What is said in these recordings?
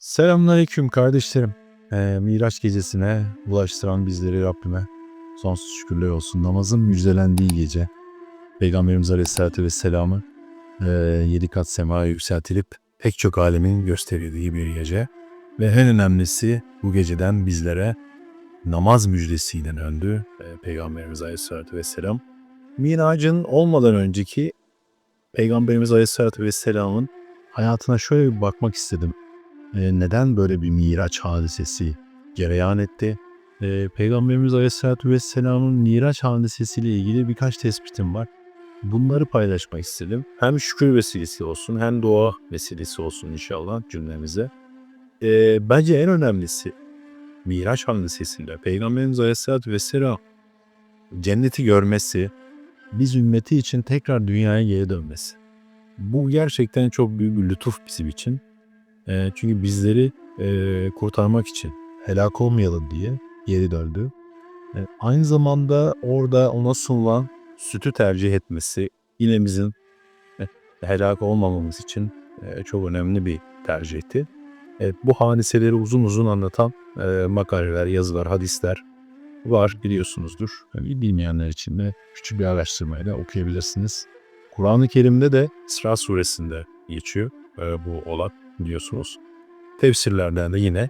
Selamünaleyküm kardeşlerim. Ee, Miraç gecesine ulaştıran bizleri Rabbime sonsuz şükürler olsun. Namazın müjdelendiği gece Peygamberimiz Aleyhisselatü Vesselam'ı e, yedi kat semaya yükseltilip pek çok alemin gösterildiği bir gece. Ve en önemlisi bu geceden bizlere namaz müjdesiyle döndü e, Peygamberimiz Aleyhisselatü Vesselam. Miracın olmadan önceki Peygamberimiz Aleyhisselatü Vesselam'ın hayatına şöyle bir bakmak istedim. Neden böyle bir miraç hadisesi cereyan etti? E, Peygamberimiz Aleyhisselatü Vesselam'ın miraç hadisesiyle ilgili birkaç tespitim var. Bunları paylaşmak istedim. Hem şükür vesilesi olsun hem dua vesilesi olsun inşallah cümlemize. E, bence en önemlisi Miraç hadisesinde Peygamberimiz Aleyhisselatü Vesselam cenneti görmesi, biz ümmeti için tekrar dünyaya geri dönmesi. Bu gerçekten çok büyük bir lütuf bizim için. E, çünkü bizleri e, kurtarmak için helak olmayalım diye geri döndü. E, aynı zamanda orada ona sunulan sütü tercih etmesi yine bizim e, helak olmamamız için e, çok önemli bir tercihti. Evet, bu hadiseleri uzun uzun anlatan e, makaleler, yazılar, hadisler var biliyorsunuzdur. Yani bilmeyenler için de küçük bir araştırmayla okuyabilirsiniz. Kur'an-ı Kerim'de de İsra suresinde geçiyor e, bu olay biliyorsunuz. Tefsirlerden de yine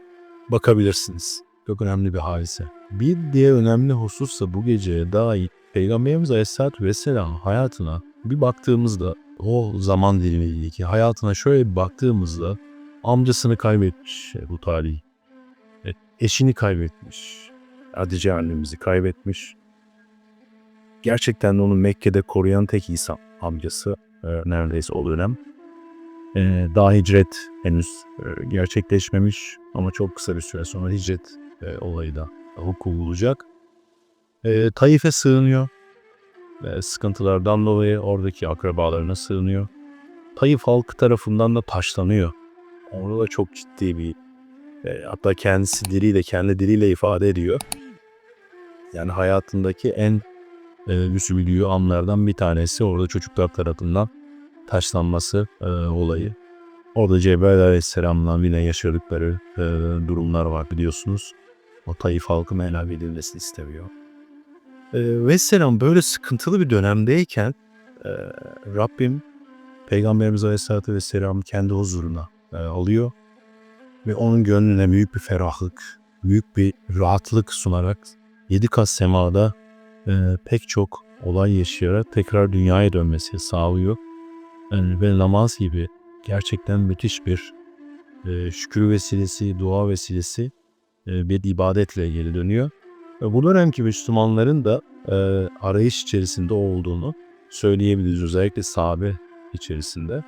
bakabilirsiniz. Çok önemli bir hadise. Bir diğer önemli husus da bu geceye dair Peygamberimiz Aleyhisselatü Vesselam hayatına bir baktığımızda o zaman dilimindeki hayatına şöyle bir baktığımızda amcasını kaybetmiş bu talih. E, Eşini kaybetmiş. Hatice annemizi kaybetmiş. Gerçekten de onu Mekke'de koruyan tek insan amcası e, neredeyse o dönem. E, daha hicret henüz e, gerçekleşmemiş ama çok kısa bir süre sonra hicret e, olayı da hukuk bulacak. E, Taif'e sığınıyor. E, sıkıntılardan dolayı oradaki akrabalarına sığınıyor. Taif halkı tarafından da taşlanıyor. Orada da çok ciddi bir e, hatta kendisi diliyle kendi diliyle ifade ediyor. Yani hayatındaki en e, üzüldüğü anlardan bir tanesi orada çocuklar tarafından taşlanması e, olayı. Orada Cebrail Aleyhisselam'la yine yaşadıkları e, durumlar var biliyorsunuz. O Taif halkı helal edilmesini istemiyor. E, Vesselam böyle sıkıntılı bir dönemdeyken e, Rabbim Peygamberimiz Aleyhisselatü Vesselam kendi huzuruna e, alıyor. Ve onun gönlüne büyük bir ferahlık, büyük bir rahatlık sunarak yedi kat semada e, pek çok olay yaşayarak tekrar dünyaya dönmesi sağlıyor. Yani ve namaz gibi gerçekten müthiş bir e, şükür vesilesi, dua vesilesi e, bir ibadetle geri dönüyor. Ve bu dönemki Müslümanların da e, arayış içerisinde olduğunu söyleyebiliriz. Özellikle sahabe içerisinde.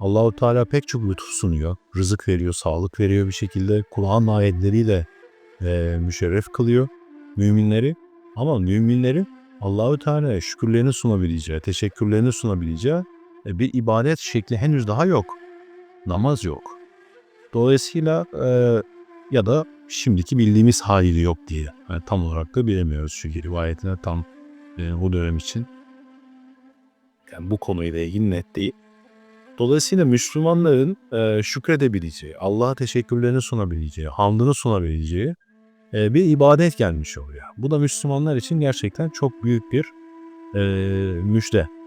Allahu Teala pek çok lütuf sunuyor. Rızık veriyor, sağlık veriyor bir şekilde. Kur'an ayetleriyle e, müşerref kılıyor müminleri. Ama müminlerin Allahu Teala'ya şükürlerini sunabileceği, teşekkürlerini sunabileceği bir ibadet şekli henüz daha yok. Namaz yok. Dolayısıyla e, ya da şimdiki bildiğimiz haliyle yok diye. Yani tam olarak da bilemiyoruz çünkü rivayetine tam e, bu dönem için. Yani bu konuyla ilgili net değil. Dolayısıyla Müslümanların e, şükredebileceği, Allah'a teşekkürlerini sunabileceği, hamdını sunabileceği e, bir ibadet gelmiş oluyor. Bu da Müslümanlar için gerçekten çok büyük bir e, müjde.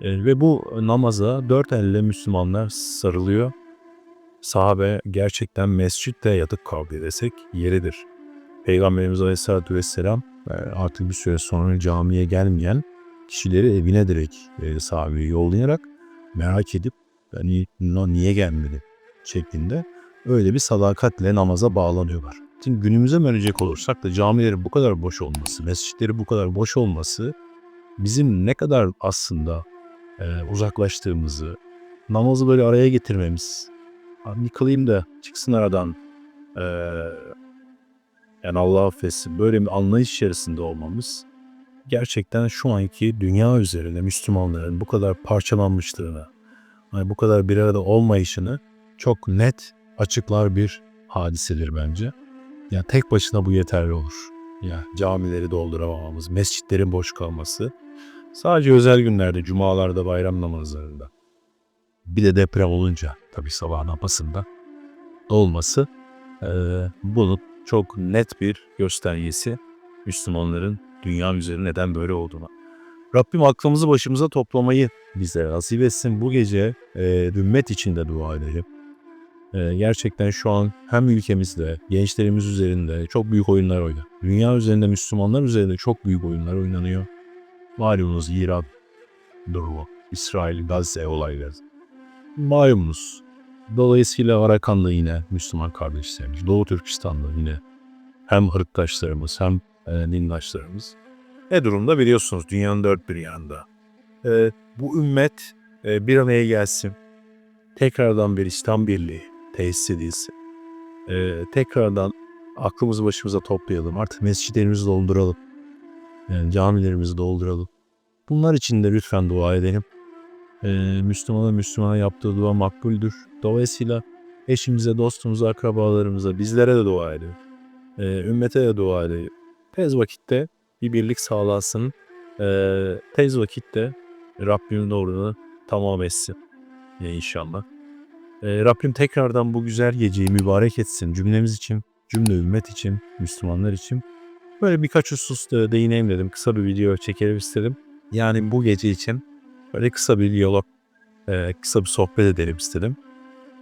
E, ve bu namaza dört elle Müslümanlar sarılıyor. Sahabe gerçekten mescitte yatıp kavga desek yeridir. Peygamberimiz Aleyhisselatü Vesselam e, artık bir süre sonra camiye gelmeyen kişileri evine direkt e, sahabeyi yollayarak merak edip hani "No, niye gelmedi şeklinde öyle bir sadakatle namaza bağlanıyorlar. Şimdi günümüze dönecek olursak da camilerin bu kadar boş olması, mescitleri bu kadar boş olması bizim ne kadar aslında e, uzaklaştığımızı, namazı böyle araya getirmemiz, "Abi da çıksın aradan, e, yani Allah affetsin böyle bir anlayış içerisinde olmamız gerçekten şu anki dünya üzerinde Müslümanların bu kadar parçalanmışlığını, hani bu kadar bir arada olmayışını çok net açıklar bir hadisedir bence. Ya tek başına bu yeterli olur. Ya camileri dolduramamamız, mescitlerin boş kalması sadece özel günlerde, cumalarda, bayram namazlarında. Bir de deprem olunca tabii sabah namazında olması e, bunun çok net bir göstergesi Müslümanların dünya üzerinde neden böyle olduğuna. Rabbim aklımızı başımıza toplamayı bize nasip etsin. Bu gece e, ümmet içinde dua edelim. E, gerçekten şu an hem ülkemizde, gençlerimiz üzerinde çok büyük oyunlar oynanıyor. Dünya üzerinde, Müslümanlar üzerinde çok büyük oyunlar oynanıyor. Malumunuz İran durumu, İsrail, Gazze olayları. Malumunuz. Dolayısıyla Arakan'da yine Müslüman kardeşlerimiz, Doğu Türkistan'da yine hem hırttaşlarımız hem e, dindaşlarımız. Ne durumda biliyorsunuz dünyanın dört bir yanında. E, bu ümmet e, bir araya gelsin. Tekrardan bir İslam birliği tesis edilsin. E, tekrardan aklımızı başımıza toplayalım. Artık mescitlerimizi dolduralım. Yani camilerimizi dolduralım. Bunlar için de lütfen dua edelim. Ee, Müslümana Müslümana yaptığı dua makbuldür. Dolayısıyla eşimize, dostumuza, akrabalarımıza, bizlere de dua edelim. Ee, ümmete de dua edelim. Tez vakitte bir birlik sağlansın. Ee, tez vakitte Rabbimin doğruluğunu tamam etsin. Ya inşallah. Ee, Rabbim tekrardan bu güzel geceyi mübarek etsin. Cümlemiz için, cümle ümmet için, Müslümanlar için. Böyle birkaç hususta değineyim dedim. Kısa bir video çekelim istedim. Yani bu gece için böyle kısa bir diyalog, e, kısa bir sohbet edelim istedim.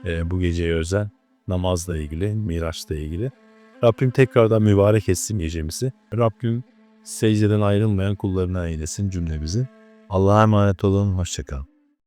E, bu geceye özel namazla ilgili, miraçla ilgili. Rabbim tekrardan mübarek etsin gecemizi. Rabbim secdeden ayrılmayan kullarına eylesin cümlemizi. Allah'a emanet olun, hoşçakalın.